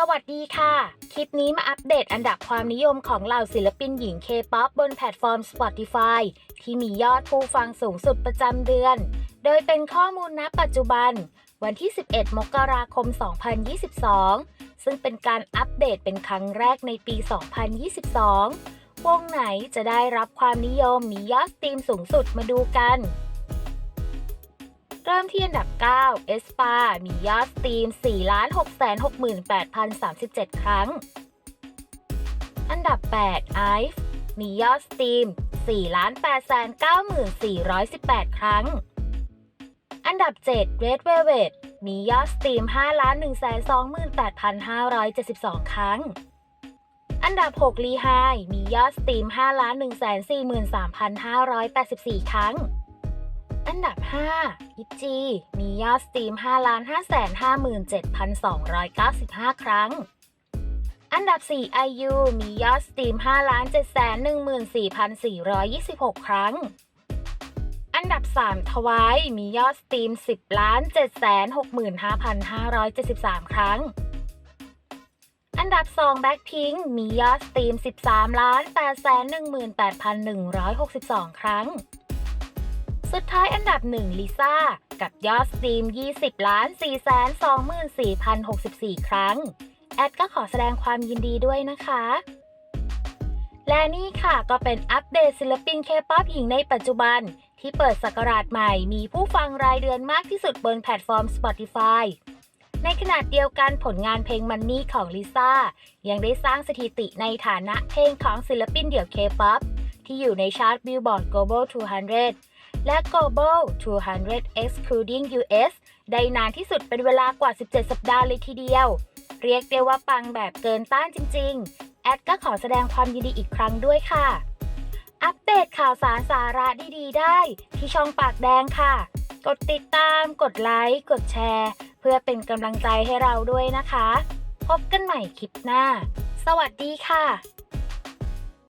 สวัสดีค่ะ คลิปนี้มาอัปเดตอันดับความนิยมของเหล่าศิลปินหญิง K-POP บนแพลตฟอร์ม Spotify ที่มียอดผู้ฟังสูงสุดประจำเดือน โดยเป็นข้อมูลณปัจจุบัน วันที่ 11 มกราคม 2022 ซึ่งเป็นการอัปเดตเป็นครั้งแรกในปี 2022 วงไหนจะได้รับความนิยมมียอดสตรีมสูงสุดมาดูกัน เริ่มที่อันดับ 9 เอสปา มียอดสตรีม 4,668,037 ครั้ง อันดับ 8 ไอฟ์มียอดสตรีม 4,894,418 ครั้ง อันดับ 7 Red Velvet มียอดสตรีม 5,128,572 ครั้ง อันดับ6 l e h i มียอดสตรีม 5,143,584 ครั้ง อันดับ5 i จี มียอดสตรีม 5,557,295 ครั้ง อันดับ 4 IU มียอดสตรีม 5,714,426 ครั้ง อันดับ 3 ทวาย มียอดสตรีม 10,765,573 ครั้ง อันดับ2 Blackpink มียอดสตรีม 13,818,162 ครั้ง สุดท้ายอันดับ 1 ลิซ่า กับยอดสตรีม 20 ล้าน 424,064 ครั้ง แอดก็ขอแสดงความยินดีด้วยนะคะ และนี่ค่ะก็เป็นอัปเดตศิลปินเคป๊อปหญิงในปัจจุบัน ที่เปิดสักราชใหม่มีผู้ฟังรายเดือนมากที่สุดบนแพลตฟอร์ม Spotify ในขณะเดียวกันผลงานเพลงมันนี่ของลิซ่า ยังได้สร้างสถิติในฐานะเพลงของศิลปินเดี่ยวเคป๊อปที่อยู่ในชาร์ต Billboard Global 200 และ Global 200 excluding US ได้นานที่สุดเป็นเวลากว่า 17 สัปดาห์เลยทีเดียว เรียกได้ว่าปังแบบเกินต้านจริง ๆ แอดก็ขอแสดงความยินดีอีกครั้งด้วยค่ะ อัปเดตข่าวสารสาระดีๆ ได้ที่ช่องปากแดงค่ะ กดติดตาม กดไลค์ กดแชร์ เพื่อเป็นกำลังใจให้เราด้วยนะคะ พบกันใหม่คลิปหน้า สวัสดีค่ะ